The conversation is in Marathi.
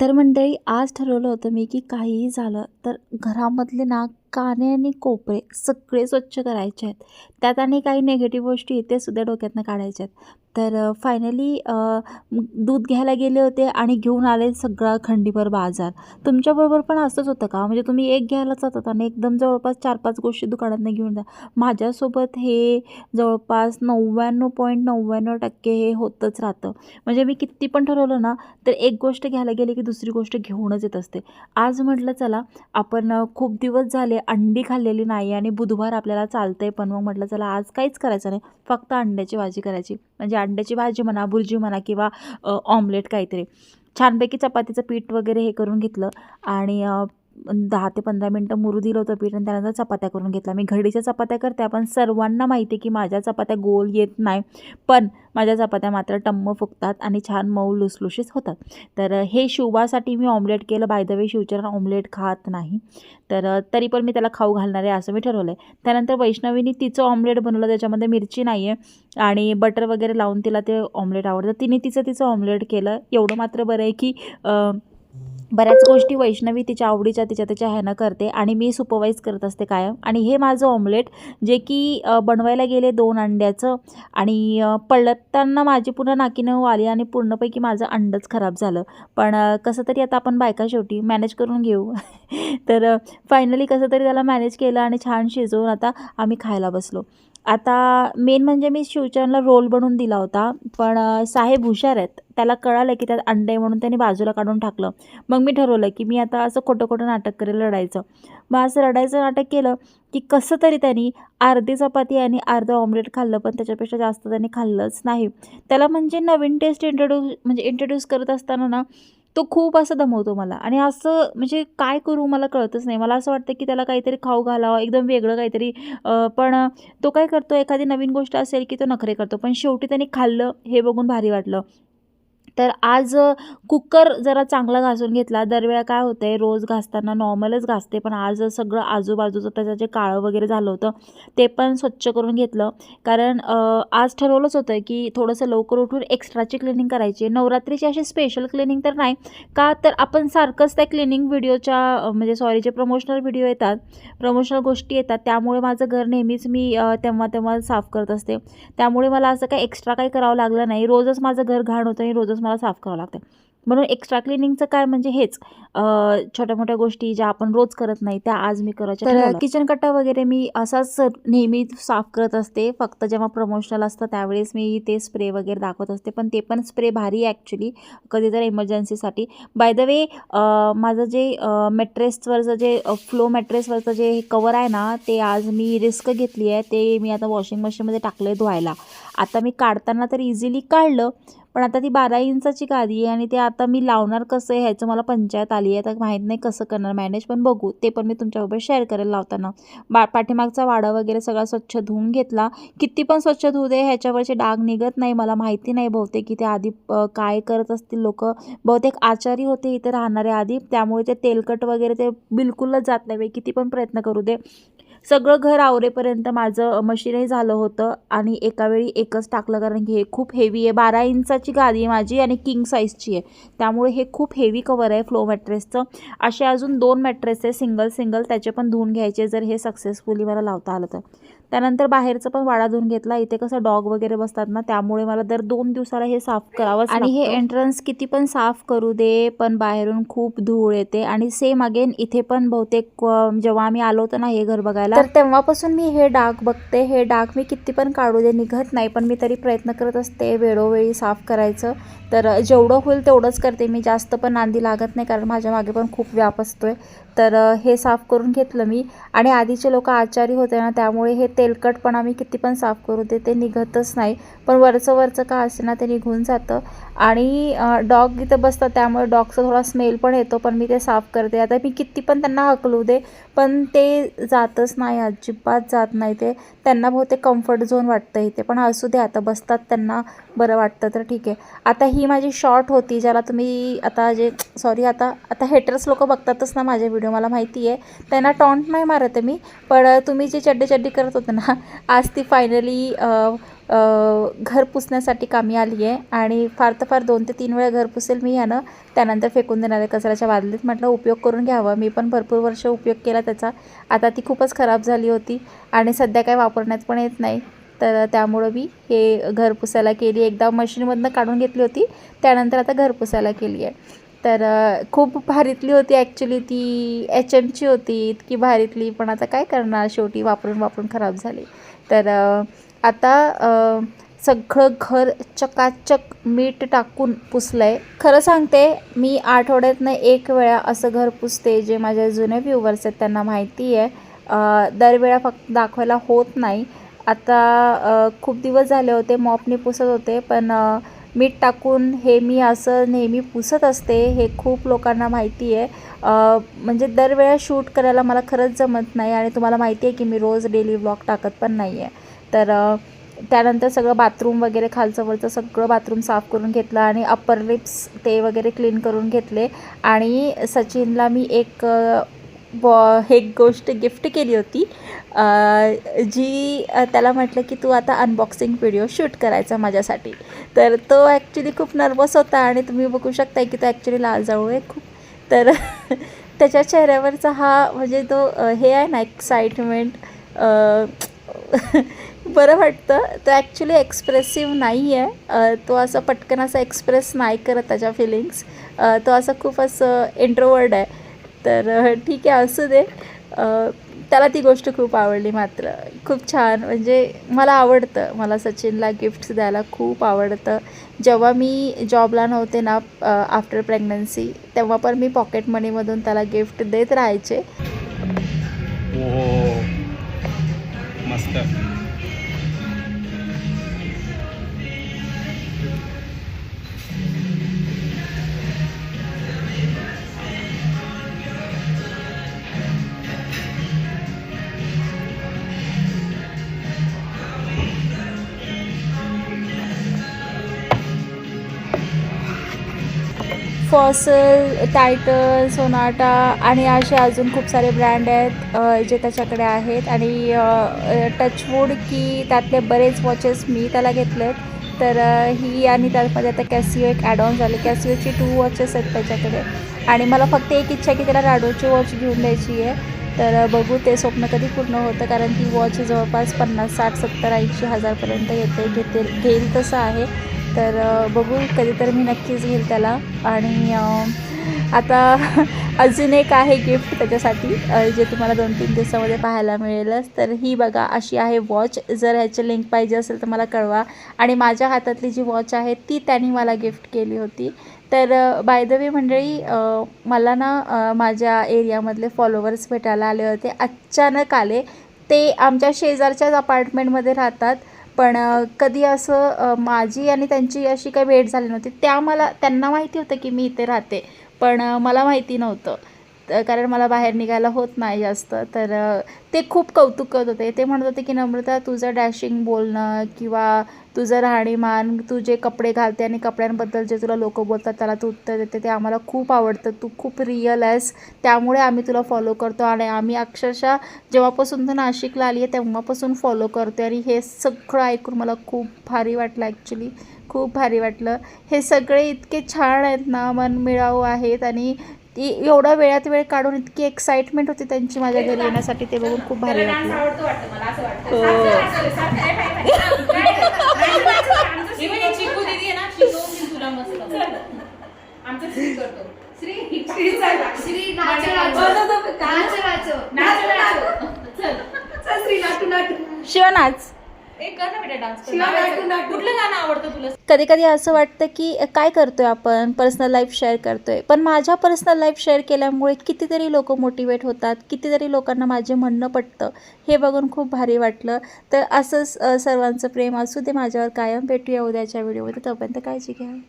तर मंडळी आज ठरवलं होतं मी की काहीही झालं तर घरामधले ना काने आणि कोपरे सगळे स्वच्छ करायचे आहेत. त्यात आणि काही निगेटिव्ह गोष्टी ते सुद्धा डोक्यातनं काढायच्या आहेत. तर फायनली दूध घ्यायला गेले होते आणि घेऊन आले सगळा खंडीभर बाजार. तुमच्याबरोबर पण असंच होतं का? म्हणजे तुम्ही एक घ्यायला जातात आणि एकदम जवळपास चार पाच गोष्टी दुकानातनं घेऊन जा. माझ्यासोबत हे जवळपास नव्याण्णव पॉईंट नव्याण्णव टक्के हे होतंच राहतं. म्हणजे मी किती पण ठरवलं ना तर एक गोष्ट घ्यायला गेली की दुसरी गोष्ट घेऊनच येत असते. आज म्हटलं चला आपण खूप दिवस झाले अंडी खाल्लेली नाही आणि बुधवार आपल्याला चालतंय पण मग म्हटलं चला आज काहीच करायचं नाही. फक्त अंड्याची भाजी करायची. म्हणजे अंड्याची भाजी म्हणा भुर्जी म्हणा किंवा ऑमलेट काहीतरी. छानपैकी चपातीचं पीठ वगैरे हे करून घेतलं आणि दहा ते पंधरा मिनटं मुरू दिलं होतं पीठ आणि त्यानंतर चपात्या करून घेतल्या. मी घडीच्या चपात्या करते पण सर्वांना माहिती आहे की माझ्या चपात्या गोल येत नाही पण माझ्या चपात्या मात्र टम्म फुगतात आणि छान मऊ लुसलुशीस होतात. तर हे शिवासाठी मी ऑमलेट केलं. By the way Shivcharan omelette खात नाही. तर तरी पण मी त्याला खाऊ घालणार आहे असं मी ठरवलं आहे त्यानंतर वैष्णवीने तिचं ऑमलेट बनवलं त्याच्यामध्ये मिरची नाही आहे आणि बटर वगैरे लावून तिला ते ऑमलेट आवडतं. तिने तिचं तिचं ऑमलेट केलं. एवढं मात्र बरं आहे की बऱ्याच गोष्टी वैष्णवी तिच्या आवडीच्या तिच्या त्याच्या ह्यानं करते आणि मी सुपरवाईज करत असते कायम. आणि हे माझं ऑमलेट जे की बनवायला गेले दोन अंड्याचं आणि पडताना माझी पूर्ण नाकीनं आली आणि पूर्णपैकी माझं अंडच खराब झालं. पण कसं तरी आता आपण बायका शेवटी मॅनेज करून घेऊ. तर फायनली कसं तरी त्याला मॅनेज केलं आणि छान शिजवून आता आम्ही खायला बसलो. आता मेन म्हणजे मी शिवचरणला रोल बनवून दिला होता पण साहेब हुशार आहेत. त्याला कळालं की त्यात अंडे म्हणून त्यांनी बाजूला काढून टाकलं. मग मी ठरवलं की मी आता असं खोटं खोटं नाटक करेल रडायचं. मग असं रडायचं नाटक केलं की कसं तरी त्यांनी अर्धी चपाती आणि अर्धं ऑमलेट खाल्लं पण त्याच्यापेक्षा जास्त त्यांनी खाल्लंच नाही. त्याला म्हणजे नवीन टेस्ट इंट्रोड्यूस म्हणजे इंट्रोड्यूस करत असताना ना तो खूप असं दमवतो मला. आणि असं म्हणजे काय करू मला कळतच नाही. मला असं वाटतं की त्याला काहीतरी खाऊ घालावं एकदम वेगळं काहीतरी पण तो काय करतो एखादी नवीन गोष्ट असेल की तो नखरे करतो. पण शेवटी त्याने खाल्लं हे बघून भारी वाटलं. तर आज कुकर जरा चांगला घासून घेतला. दरवेळा काय होतं आहे रोज घासताना नॉर्मलच घासते पण आज सगळं आजूबाजूचं त्याचं जे काळं वगैरे झालं होतं ते पण स्वच्छ करून घेतलं. कारण आज ठरवलंच होतं की थोडंसं लवकर उठून एक्स्ट्राची क्लिनिंग करायची. नवरात्रीची अशी स्पेशल क्लिनिंग तर नाही का तर आपण सारखंच त्या क्लिनिंग व्हिडिओच्या म्हणजे सॉरी जे प्रमोशनल व्हिडिओ येतात प्रमोशनल गोष्टी येतात त्यामुळे माझं घर नेहमीच मी तेव्हा तेव्हा साफ करत असते. त्यामुळे मला असं काही एक्स्ट्रा काही करावं लागलं नाही. रोजच माझं घर घाण होतं आणि रोजच मला साफ करावं लागतं म्हणून एक्स्ट्रा क्लिनिंगचं काय म्हणजे हेच छोट्या मोठ्या गोष्टी ज्या आपण रोज करत नाही त्या आज मी करायच्या तर. किचन कट्टा वगैरे मी असाच नेहमी साफ करत असते. फक्त जेव्हा प्रमोशनल असतं त्यावेळेस मी ते स्प्रे वगैरे दाखवत असते. पण ते पण स्प्रे भारी आहे ॲक्च्युली कधी जर इमर्जन्सीसाठी बाय द वे माझं जे मॅट्रेसवरचं जे फ्लो मॅट्रेसवरचं जे कवर आहे ना ते आज मी रिस्क घेतली आहे. ते मी आता वॉशिंग मशीनमध्ये टाकलं आहे धुवायला. आता मी काढताना तर इझिली काढलं पण आता ती बारा इंचाची गादी आहे आणि ते आता मी लावणार कसं आहे ह्याचं मला पंचायत आली आहे तर माहीत नाही कसं करणार मॅनेज पण बघू. ते पण मी तुमच्याबरोबर शेअर करेल लावताना. बा पाठीमागचा वाडा वगैरे सगळा स्वच्छ धुवून घेतला. किती पण स्वच्छ धुऊ दे ह्याच्यावरचे डाग निघत नाही मला माहिती नाही बहुतेक की ते आधी काय करत असतील लोक. बहुतेक आचारी होते इथे राहणारे आधी त्यामुळे ते तेलकट वगैरे ते बिलकुलच जात नाही किती पण प्रयत्न करू दे. सगळं घर आवरेपर्यंत माझं मशीनही झालं होतं आणि एका वेळी एकच टाकलं कारण की हे खूप हेवी आहे. बारा इंचाची गादी आहे माझी आणि किंग साईजची आहे. त्यामुळे हे खूप हेवी कवर आहे फ्लो मॅट्रेसचं असे अजून दोन मॅट्रेस आहे सिंगल सिंगल त्याचे पण धुवून घ्यायचे जर हे सक्सेसफुली मला लावता आलं तर. त्यानंतर बाहेरचं पण वाडा धुवून घेतला. इथे कसं डॉग वगैरे बसतात ना त्यामुळे मला दर दोन दिवसाला हे साफ करावंच आणि हे एंट्रन्स किती पण साफ करू दे पण बाहेरून खूप धूळ येते. आणि सेम अगेन इथे पण बहुतेक जेव्हा आम्ही आलो होतो ना हे घर बघायला तर तेव्हापासून मी हे डाग बघते. हे डाग मी किती पण काढू दे निघत नाही पण मी तरी प्रयत्न करत असते वेळोवेळी साफ करायचं. तर जेवढं होईल तेवढंच करते. मी जास्त पण नांदी लागत नाही कारण माझ्या मागे पण खूप व्याप असतोय. तर हे साफ करून घेतलं मी. आणि आधीचे लोक आचारी होते ना त्यामुळे हे तेलकटपणा मी किती पण साफ करू दे ते निघतच नाही. पण वरचं वरचं का असे ना ते निघून जातं. आणि डॉग इथं बसतात त्यामुळे डॉगचा थोडा स्मेल पण येतो पण मी ते साफ करते. आता मी किती पण त्यांना हकलू दे पण ते जातच नाही अजिबात जात नाही ते. त्यांना बहुतेक कम्फर्ट झोन वाटतं इथे. पण असू दे आता बसतात त्यांना बरं वाटतं तर ठीक आहे. आता ही माझी शॉर्ट होती ज्याला तुम्ही आता जे सॉरी आता आता हेटर्स लोक बघतातच ना माझे व्हिडिओ मला माहिती आहे. त्यांना टॉन्ट नाही मारत आहे मी पण तुम्ही जी चड्डी चड्डी करत होते ना आज ती फायनली घर पुसण्यासाठी कामी आली आहे आणि फार तर फार दोन ते तीन वेळा घर पुसेल मी यानं त्यानंतर फेकून देणार आहे कचऱ्याच्या बादलीत म्हटलं उपयोग करून घ्यावा. मी पण भरपूर वर्ष उपयोग केला त्याचा. आता ती खूपच खराब झाली होती आणि सध्या काय वापरण्यात पण येत नाही. तर त्यामुळं मी हे घर पुसायला केली एकदा मशीनमधनं काढून घेतली होती त्यानंतर आता घर पुसायला केली आहे. तर खूप भारीतली होती ॲक्च्युली ती एच एमची होती. इतकी भारीतली पण आता काय करणार? शेवटी वापरून वापरून खराब झाली. तर आता सगळं घर चकाचक मीठ टाकून पुसलं आहे खरं सांगते मी आठवड्यातनं एक वेळा असं घर पुसते जे माझ्या जुने व्ह्युवर्स आहेत त्यांना माहिती आहे. दरवेळा फक्त दाखवायला होत नाही. आता खूप दिवस झाले होते मॉपने पुसत होते पण मीठ टाकून हे मी असं नेहमी पुसत असते हे खूप लोकांना माहिती आहे. म्हणजे दरवेळा शूट करायला मला खरंच जमत नाही आणि तुम्हाला माहिती आहे की मी रोज डेली व्लॉग टाकत पण नाही आहे. तर त्यानंतर सगळं बाथरूम वगैरे खालचं वरचं सगळं बाथरूम साफ करून घेतलं आणि अप्पर लिप्स ते वगैरे क्लीन करून घेतले. आणि सचिनला मी एक बॉ एक गोष्ट गिफ्ट केली होती. जी त्याला म्हटलं की तू आता अनबॉक्सिंग व्हिडिओ शूट करायचा माझ्यासाठी. तर तो ॲक्च्युली खूप नर्वस होता आणि तुम्ही बघू शकता की तो ॲक्च्युली लालजाळू आहे खूप. तर त्याच्या चेहऱ्यावरचा हा म्हणजे तो हे आहे ना एक्साइटमेंट बरं वाटतं. तो ॲक्च्युली एक्सप्रेसिव्ह नाही आहे तो असं पटकन असं एक्सप्रेस नाही करत त्याच्या फिलिंग्स तो असं खूप असं इंट्रोवर्ड आहे. तर ठीक आहे असू दे. त्याला ती गोष्ट खूप आवडली मात्र. खूप छान. म्हणजे मला आवडतं. मला सचिनला गिफ्ट्स द्यायला खूप आवडतं. जेव्हा मी जॉबला नव्हते ना आफ्टर प्रेग्नन्सी तेव्हा पण मी पॉकेट मनीमधून त्याला गिफ्ट देत राहायचे. मस्त. फॉसल टायटल सोनाटा आणि असे अजून खूप सारे ब्रँड आहेत जे त्याच्याकडे आहेत. आणि टचवूड की त्यातले बरेच वॉचेस मी त्याला घेतले तर ही आणि त्यामध्ये आता कॅसिओ एक ॲड ऑन झाले. कॅसिओची टू वॉचेस आहेत त्याच्याकडे. आणि मला फक्त एक इच्छा की त्याला राडोची वॉच घेऊन द्यायची आहे. तर बघू ते स्वप्न कधी पूर्ण होतं. कारण ती वॉच जवळपास पन्नास साठ सत्तर ऐंशी हजारपर्यंत येते घेते घेईल तसं आहे. तर बघू कधीतरी मी नक्कीच घेईल त्याला. आणि आता अजून एक आहे गिफ्ट त्याच्यासाठी जे तुम्हाला दोन तीन दिवसामध्ये पाहायला मिळेलच. तर ही बघा अशी आहे वॉच जर ह्याची लिंक पाहिजे असेल तर मला कळवा. आणि माझ्या हातातली जी वॉच आहे ती त्यांनी मला गिफ्ट केली होती. तर बाय द वे मंडळी मला ना माझ्या एरियामधले फॉलोवर्स भेटायला आले होते. अचानक आले. ते आमच्या शेजारच्याच अपार्टमेंटमध्ये राहतात. पण कधी असं माझी आणि त्यांची अशी काही भेट झाली नव्हती त्या मला त्यांना माहिती होतं की मी इथे राहते. पण मला माहिती नव्हतं. कारण मला बाहेर निघायला होत नाही जास्त. तर ते खूप कौतुक करत होते. ते म्हणत होते की नम्रता तुझं डॅशिंग बोलणं किंवा तुझं राहणीमान तू जे कपडे घालते आणि कपड्यांबद्दल जे तुला लोक बोलतात त्याला तू उत्तर देते ते आम्हाला खूप आवडतं. तू खूप रिअल आहेस. त्यामुळे आम्ही तुला फॉलो करतो आणि आम्ही अक्षरशः जेव्हापासून तू नाशिकला आली आहे तेव्हापासून फॉलो करतो आणि हे सगळं ऐकून मला खूप भारी वाटलं ॲक्च्युली खूप भारी वाटलं. हे सगळे इतके छान आहेत ना मन मिळावू आहेत. आणि ती एवढा वेळात वेळ काढून इतकी एक्साइटमेंट होती त्यांची माझ्या घरी येण्यासाठी ते बघून खूप भारी वाटलं. श्री चिकू ना शिकवून तुला मस्त. आमचं श्री करतो श्री श्री चला. श्री नाच, नाच नाच. नाच नाच नाच, नाच. चल. चल श्री नाटू नाटू शिवनाच कधी कधी असं वाटतं की काय करतोय आपण? पर्सनल लाईफ शेअर करतोय. पण माझ्या पर्सनल लाईफ शेअर केल्यामुळे कितीतरी लोक मोटिवेट होतात. कितीतरी लोकांना माझे म्हणणं पटतं. हे बघून खूप भारी वाटलं. तर असंच सर्वांचं प्रेम असू दे. माझ्यावर कायम भेटूया उद्याच्या व्हिडिओमध्ये तोपर्यंत काळजी घ्या.